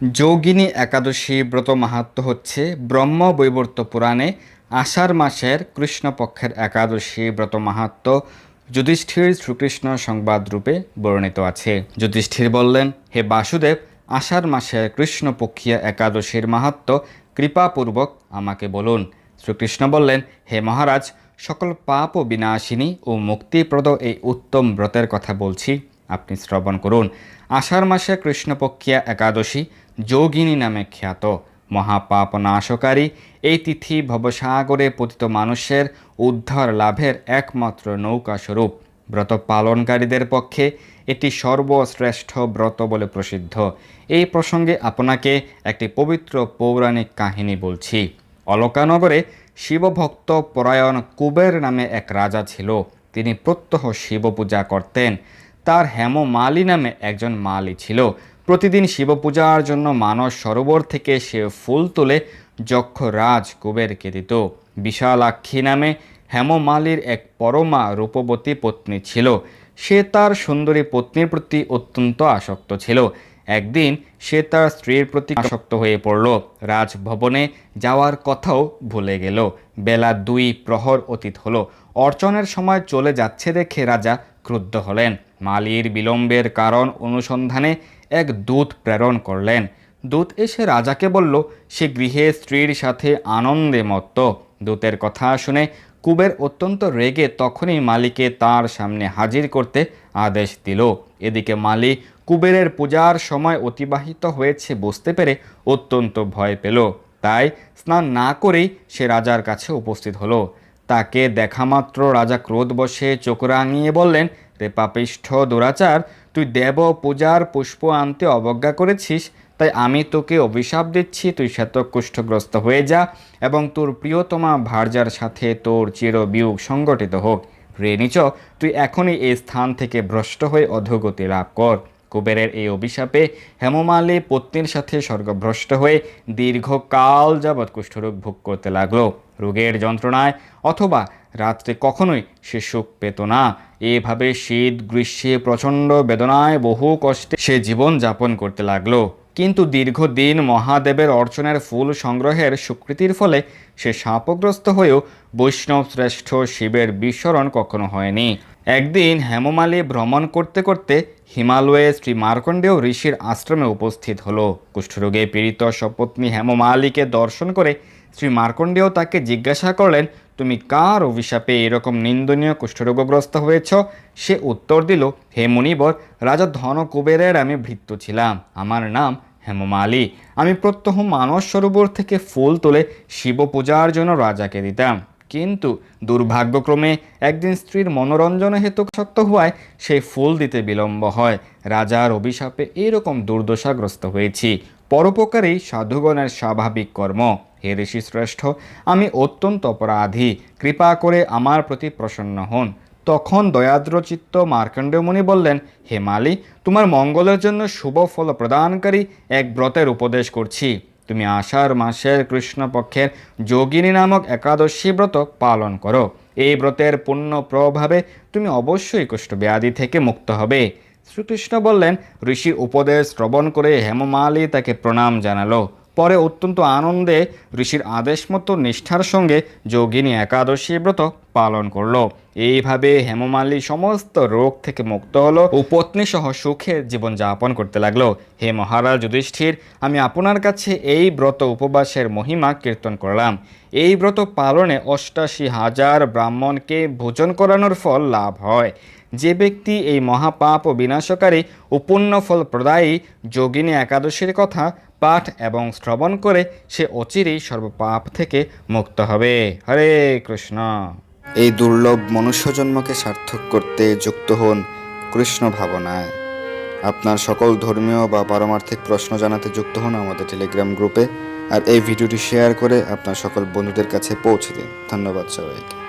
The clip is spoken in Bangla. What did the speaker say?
যোগিনী একাদশী ব্রত মাহাত্ম হচ্ছে ব্রহ্ম বৈবর্ত পুরাণে আষাঢ় মাসের কৃষ্ণপক্ষের একাদশী ব্রত মাহাত্ম যুধিষ্ঠির শ্রীকৃষ্ণ সংবাদ রূপে বর্ণিত আছে। যুধিষ্ঠির বললেন, হে বাসুদেব, আষাঢ় মাসের কৃষ্ণপক্ষীয় একাদশীর মাহাত্ম কৃপাপূর্বক আমাকে বলুন। শ্রীকৃষ্ণ বললেন, হে মহারাজ, সকল পাপ ও বিনাশিনী ও মুক্তিপ্রদ এই উত্তম ব্রতের কথা বলছি। আপনি শ্রবণ করুন। আষাঢ় মাসে কৃষ্ণপক্ষিয়া একাদশী, যোগিনী নামে খ্যাত মহাপাপ নাশকারী এই তিথি ভবসাগরে পতিত মানুষের উদ্ধার লাভের একমাত্র নৌকা স্বরূপ ব্রত পালনকারীদের পক্ষে এটি সর্বশ্রেষ্ঠ ব্রত বলে প্রসিদ্ধ। এই প্রসঙ্গে আপনাকে একটি পবিত্র পৌরাণিক কাহিনী বলছি। অলকানগরে শিবভক্ত পরায়ণ কুবের নামে এক রাজা ছিল। তিনি প্রত্যহ শিব পূজা করতেন। তার হেমমালি নামে একজন মালি ছিল। প্রতিদিন শিব পূজার জন্য মানস সরোবর থেকে সে ফুল তুলে যক্ষ রাজ কুবেরকে দিত। বিশালাক্ষী নামে হেমমালির এক পরমা রূপবতী পত্নী ছিল। সে তার সুন্দরী পত্নীর প্রতি অত্যন্ত আসক্ত ছিল। একদিন সে তার স্ত্রীর প্রতি আসক্ত হয়ে পড়ল। রাজভবনে যাওয়ার কথাও ভুলে গেল। বেলা দুই প্রহর অতীত হলো। অর্চনের সময় চলে যাচ্ছে দেখে রাজা ক্রুদ্ধ হলেন। মালির বিলম্বের কারণ অনুসন্ধানে এক দূত প্রেরণ করলেন। দূত এসে রাজাকে বলল, সে গৃহে স্ত্রীর সাথে আনন্দে মত্ত। দূতের কথা শুনে কুবের অত্যন্ত রেগে তখনই মালিকে তার সামনে হাজির করতে আদেশ দিল। এদিকে মালি কুবেরের পূজার সময় অতিবাহিত হয়েছে বুঝতে পেরে অত্যন্ত ভয় পেল। তাই স্নান না করেই সে রাজার কাছে উপস্থিত হলো। তাকে দেখামাত্র রাজা ক্রোধ বসে চোখ রাঙিয়ে বললেন রে পাপিষ্ঠ দুরাচার, তুই দেব পূজার পুষ্প আনতে অবজ্ঞা করেছিস, তাই আমি তোকে অভিশাপ দিচ্ছি, তুই শ্বেতকুষ্ঠগ্রস্ত হয়ে যা এবং তোর প্রিয়তমা ভার্যার সাথে তোর চির বিয়োগ সংগঠিত হোক। রে নিচ তুই এখনই এই স্থান থেকে ভ্রষ্ট হয়ে অধোগতি লাভ কর। কুবেরের এই অভিশাপে হেমমালী পত্নীর সাথে স্বর্গভ্রষ্ট হয়ে দীর্ঘকাল যাবৎ কুষ্ঠরোগ ভোগ করতে লাগল। রোগের যন্ত্রণায় অথবা রাত্রে কখনোই সে সুখ পেত না। এভাবে শীত, গ্রীষ্মে প্রচণ্ড বেদনায় বহু কষ্টে সে জীবন যাপন করতে লাগল। কিন্তু দীর্ঘদিন মহাদেবের অর্চনের ফুল সংগ্রহের স্বীকৃতির ফলে সে শাপগ্রস্ত হয়েও বৈষ্ণব শ্রেষ্ঠ শিবের বিস্মরণ কখনো হয়নি। একদিন হেমমালী ভ্রমণ করতে করতে হিমালয়ে শ্রী মার্কণ্ডেয় ঋষির আশ্রমে উপস্থিত হলো। কুষ্ঠরোগে পীড়িত সপত্নী হেমমালীকে দর্শন করে শ্রী মার্কণ্ডেয় তাকে জিজ্ঞাসা করলেন তুমি কার অভিশাপে এরকম নিন্দনীয় কুষ্ঠরোগগ্রস্ত হয়েছ? সে উত্তর দিল, হে মুনিবর, রাজা ধন কুবেরের আমি ভৃত্য ছিলাম। আমার নাম হেমমালি। আমি প্রত্যহ মানস সরোবর থেকে ফুল তুলে শিব পূজার জন্য রাজাকে দিতাম। কিন্তু দুর্ভাগ্যক্রমে একদিন স্ত্রীর মনোরঞ্জন হেতু শক্ত হওয়ায় সেই ফুল দিতে বিলম্ব হয়। রাজার অভিশাপে এরকম দুর্দশাগ্রস্ত হয়েছি। পরোপকারী সাধুগণের স্বাভাবিক কর্ম। হে ঋষি শ্রেষ্ঠ আমি অত্যন্ত অপরাধী। কৃপা করে আমার প্রতি প্রসন্ন হন। তখন দয়াদ্রচিত্ত মার্কণ্ডেয়মণি বললেন, হে মালি, তোমার মঙ্গলের জন্য শুভ ফল প্রদানকারী এক ব্রতের উপদেশ করছি। তুমি আষাঢ় মাসের কৃষ্ণপক্ষের যোগিনী নামক একাদশী ব্রত পালন করো। এই ব্রতের পূর্ণ প্রভাবে তুমি অবশ্যই কুষ্ঠব্যাধি থেকে মুক্ত হবে। শ্রীকৃষ্ণ বললেন ঋষির উপদেশ শ্রবণ করে হেমমালি তাকে প্রণাম জানালো। পরে অত্যন্ত আনন্দে ঋষির আদেশ মতো নিষ্ঠার সঙ্গে যোগিনী একাদশী ব্রত পালন করল। এইভাবে হেমমালী সমস্ত রোগ থেকে মুক্ত হলো ও পত্নী সহ সুখে জীবন যাপন করতে লাগল। হে মহারাজ যুধিষ্ঠির, আমি আপনার কাছে এই ব্রত উপবাসের মহিমা কীর্তন করলাম। এই ব্রত পালনে অষ্টাশি হাজার ব্রাহ্মণকে ভোজন করানোর ফল লাভ হয়। যে ব্যক্তি এই মহাপাপ ও বিনাশকারী ও পুণ্য ফল প্রদায়ী যোগিনী একাদশীর কথা পাঠ এবং শ্রবণ করে সে অচিরেই সর্বপাপ থেকে মুক্ত হবে। হরে কৃষ্ণ। এই দুর্লভ মনুষ্যজন্মকে সার্থক করতে যুক্ত হন কৃষ্ণ ভাবনায়। আপনার সকল ধর্মীয় বা পারমার্থিক প্রশ্ন জানাতে যুক্ত হন আমাদের টেলিগ্রাম গ্রুপে। আর এই ভিডিওটি শেয়ার করে আপনার সকল বন্ধুদের কাছে পৌঁছে দিন। ধন্যবাদ সবাইকে।